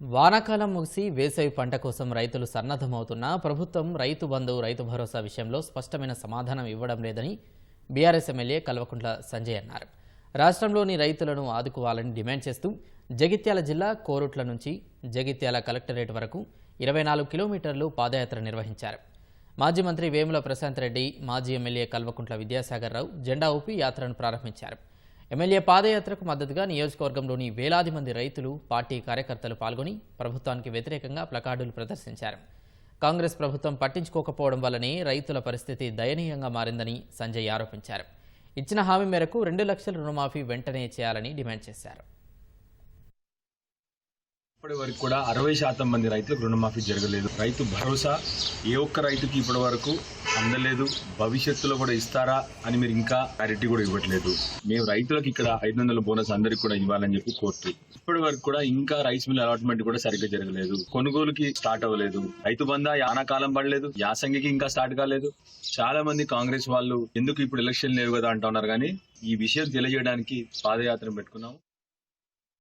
వానాకాలం ముగిసి వేసవి పంట కోసం రైతులు సన్నద్ధమవుతున్నా ప్రభుత్వం రైతు బంధు రైతు భరోసా విషయంలో స్పష్టమైన సమాధానం ఇవ్వడం లేదని బీఆర్ఎస్ ఎమ్మెల్యే కల్వకుంట్ల సంజయ్ అన్నారు. రాష్ట్రంలోని రైతులను ఆదుకోవాలని డిమాండ్ చేస్తూ జగిత్యాల జిల్లా కోరుట్ల నుంచి జగిత్యాల కలెక్టరేట్ వరకు ఇరవై నాలుగు కిలోమీటర్లు పాదయాత్ర నిర్వహించారు. మాజీ మంత్రి వేముల ప్రశాంత్ రెడ్డి మాజీ ఎమ్మెల్యే కల్వకుంట్ల విద్యాసాగర్ రావు జెండా ఊపి యాత్రను ప్రారంభించారు. ఎమ్మెల్యే పాదయాత్రకు మద్దతుగా నియోజకవర్గంలోని వేలాది మంది రైతులు పార్టీ కార్యకర్తలు పాల్గొని ప్రభుత్వానికి వ్యతిరేకంగా ప్లకార్డులు ప్రదర్శించారు. కాంగ్రెస్ ప్రభుత్వం పట్టించుకోకపోవడం వల్లనే రైతుల పరిస్థితి దయనీయంగా మారిందని సంజయ్ ఆరోపించారు. ఇచ్చిన హామీ మేరకు రెండు లక్షల రుణమాఫీ వెంటనే చేయాలని డిమాండ్ చేశారు. ఇప్పటి వరకు కూడా అరవై శాతం మంది రైతులకు రుణమాఫీ జరగలేదు. రైతు భరోసా ఏ ఒక్క రైతుకి ఇప్పటి వరకు అందలేదు భవిష్యత్తులో కూడా ఇస్తారా అని మీరు ఇంకా క్లారిటీ కూడా ఇవ్వట్లేదు. మేము రైతులకు ఇక్కడ ఐదు వందల బోనస్ అందరికి కూడా ఇవ్వాలని చెప్పి కోరుతూ. ఇప్పటి వరకు కూడా ఇంకా రైస్ మిల్ అలాట్మెంట్ కూడా సరిగ్గా జరగలేదు. కొనుగోలుకి స్టార్ట్ అవ్వలేదు. రైతు బంధా యానాకాలం పడలేదు. యాసంగికి ఇంకా స్టార్ట్ కాలేదు. చాలా మంది కాంగ్రెస్ వాళ్ళు ఎందుకు ఇప్పుడు ఎలక్షన్ లేవు కదా అంటున్నారు కానీ ఈ విషయం తెలియజేయడానికి పాదయాత్ర పెట్టుకున్నాం.